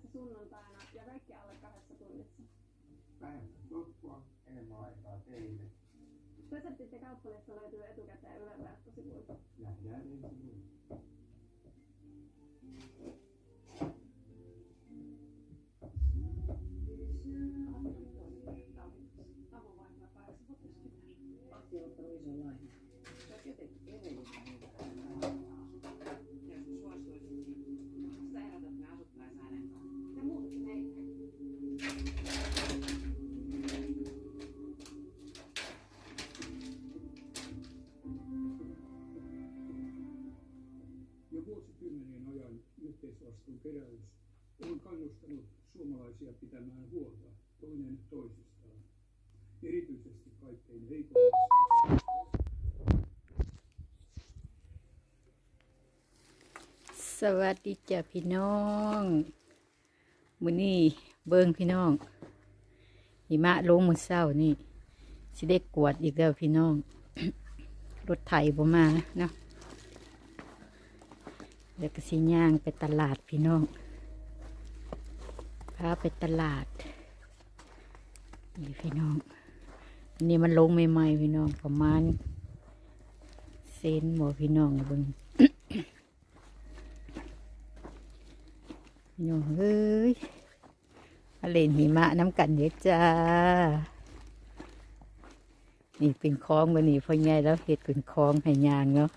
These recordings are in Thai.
työssä sunnuntaina ja kaikki alle kahdessa tunnissa. Vähemmän tutkua, enemmän aikaa teille. Reseptit ja kauppalista löytyy etukäteen Ylellä sivuilta. Vuosikymmenien ajan yhteisvastuun keräys on kannustanut suomalaisia pitämään huolta toinen toisistaan, erityisesti kaikkein heikoimmista. สวัสดีจ้ะพี่น้องมื้อนี้เบิ่งพี่น้องหิมะลงมื้อเช้านี่สิได้กวดอีกแล้วพี่น้อง รถไถบ่มาเนาะแล้วก็สิย่างไปตลาดพี่น้องพาไปตลาด นี่พี่น้องอนนี้มันลงใหม่ๆพี่น้องประมาณเซนบ่พี่น้องเบิ่งพี่น้องเอ้ยมาเล่นหิมะน้ำกันเยอะจ้า นี่เป็นคลองวันนี้พอไงแล้วเห็ดเป็นคลองให้ยางเนาะ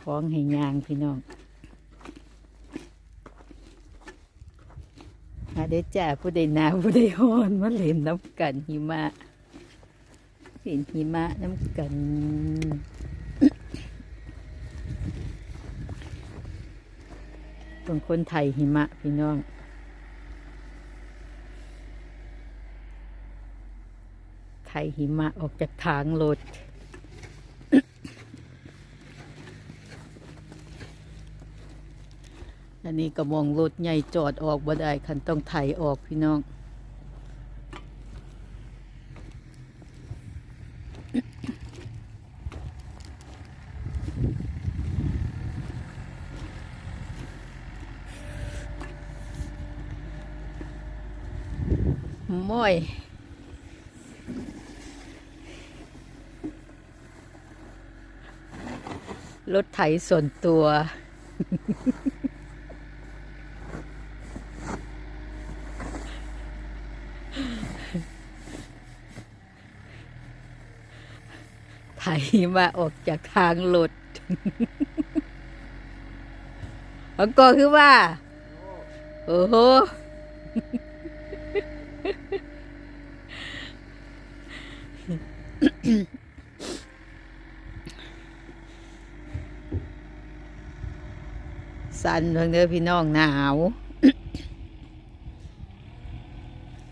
คลองให้ยางพี่น้องมาเด้จ้าผู้ใดหนาวผู้ใดฮ้อนมาเล่นน้ำกันหิมะเล่นหิมะน้ำกันเป็นคนไทยหิมะพี่น้องไทยหิมะออกจากทางรถ อันนี้ก็มองรถใหญ่จอดออกบ่ได้คันต้องไถออกพี่น้องม้อยรถไถส่วนตัว ไถมาออกจากทางรถแล้วก็คือว่า โอ้โห สันเพิ่งเด้อพี่น้องหนาว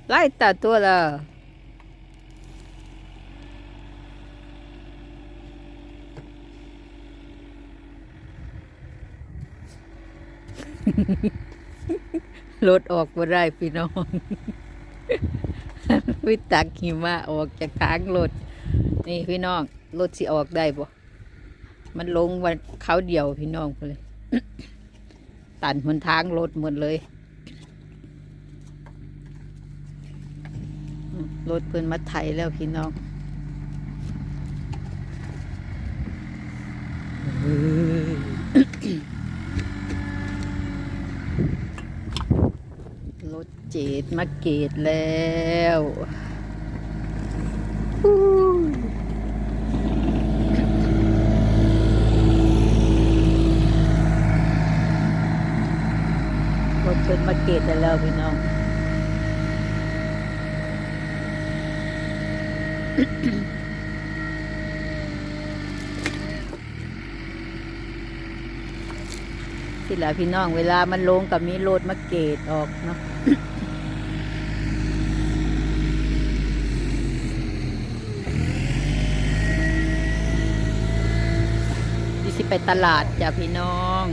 ไล่ตัดตัวละ รถออกมาได้พี่น้องวิตักหิมะออกจากทางรถนี่พี่น้องรถสิออกได้บ่มันลงวันเขาเดียวพี่น้องเลยตันหนทางรถหมดเลยรถเพิ่นมาไถแล้วพี่น้องเฮ้ย รถเจดมาเกตแล้วฮู้รถเพิ่นมาเกตแล้วพี่น้อง สิละพี่น้องเวลามันลงกับมีโลดมาเกตออกเนาะดิสิไปตลาดจ้ะพี่น้อง